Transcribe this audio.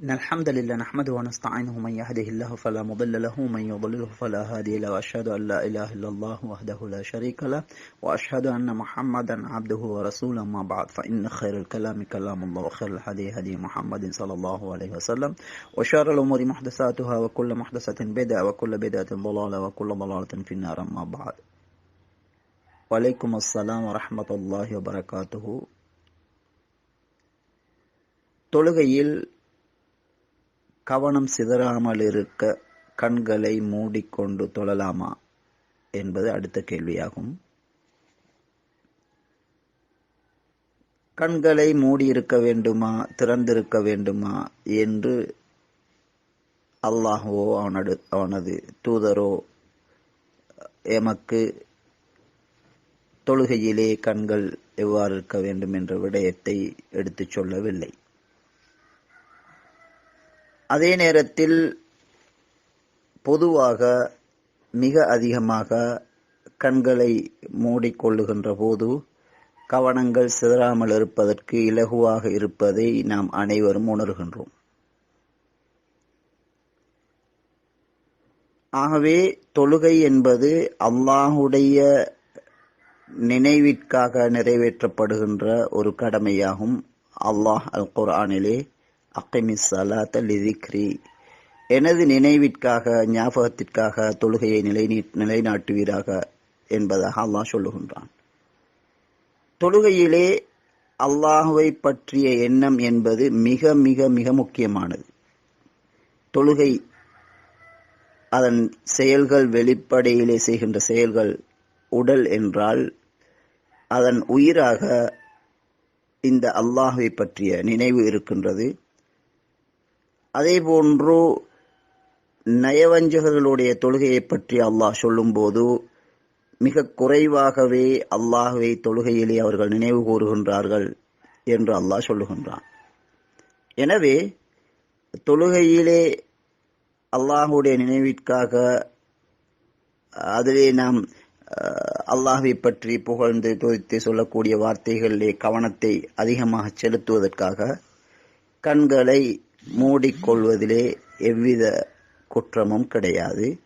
إن الحمد لله نحمده ونستعينه من يهده الله فلا مضل له ومن يضلله فلا هادي له وأشهد أن لا إله إلا الله وحده لا شريك له وأشهد أن محمدا عبده ورسوله ما بعد فإن خير الكلام كلام الله وخير الهدي هدي محمد صلى الله عليه وسلم وشر الأمور محدثاتها وكل محدثة بدعة وكل بدعة ضلالة وكل ضلالة في النار ما بعد. وعليكم السلام ورحمة الله وبركاته. தொழுகையில் கவனம் சிதறாமல் இருக்க கண்களை மூடிக்கொண்டு தொழலாமா என்பது அடுத்த கேள்வியாகும். கண்களை மூடியிருக்க வேண்டுமா திறந்திருக்க வேண்டுமா என்று அல்லாஹுவோ அவனது அவனது தூதரோ எமக்கு தொழுகையிலே கண்கள் எவ்வாறு இருக்க வேண்டும் என்ற விடயத்தை எடுத்துச் சொல்லவில்லை. அதே நேரத்தில் பொதுவாக மிக அதிகமாக கண்களை மூடிக்கொள்ளுகின்ற போது கவனங்கள் சிதறாமல் இருப்பதற்கு இலகுவாக இருப்பதை நாம் அனைவரும் உணர்கின்றோம். ஆகவே தொழுகை என்பது அல்லாஹுடைய நினைவிற்காக நிறைவேற்றப்படுகின்ற ஒரு கடமையாகும். அல்லாஹ் அல் குர்ஆனிலே அக்கிமிஸ் சலாத்த லிதிக்ரி. எனது நினைவிற்காக ஞாபகத்திற்காக தொழுகையை நிலைநீ நிலைநாட்டுவீராக என்பதாக அல்லாஹ் சொல்லுகின்றான். தொழுகையிலே அல்லாஹுவை பற்றிய எண்ணம் என்பது மிக மிக மிக முக்கியமானது. தொழுகை அதன் செயல்கள் வெளிப்படையிலே செய்கின்ற செயல்கள் உடல் என்றால் அதன் உயிராக இந்த அல்லாஹை பற்றிய நினைவு இருக்கின்றது. அதே போன்று நயவஞ்சகர்களுடைய தொழுகையை பற்றி அல்லாஹ் சொல்லும்போது மிக குறைவாகவே அல்லாஹுவை தொழுகையிலே அவர்கள் நினைவு கூறுகின்றார்கள் என்று அல்லாஹ் சொல்லுகின்றான். எனவே தொழுகையிலே அல்லாஹுடைய நினைவிற்காக அதிலே நாம் அல்லாஹை பற்றி புகழ்ந்து துதித்து சொல்லக்கூடிய வார்த்தைகளிலே கவனத்தை அதிகமாக செலுத்துவதற்காக கண்களை மூடிக்கொள்வதிலே எவ்வித குற்றமும் கிடையாது.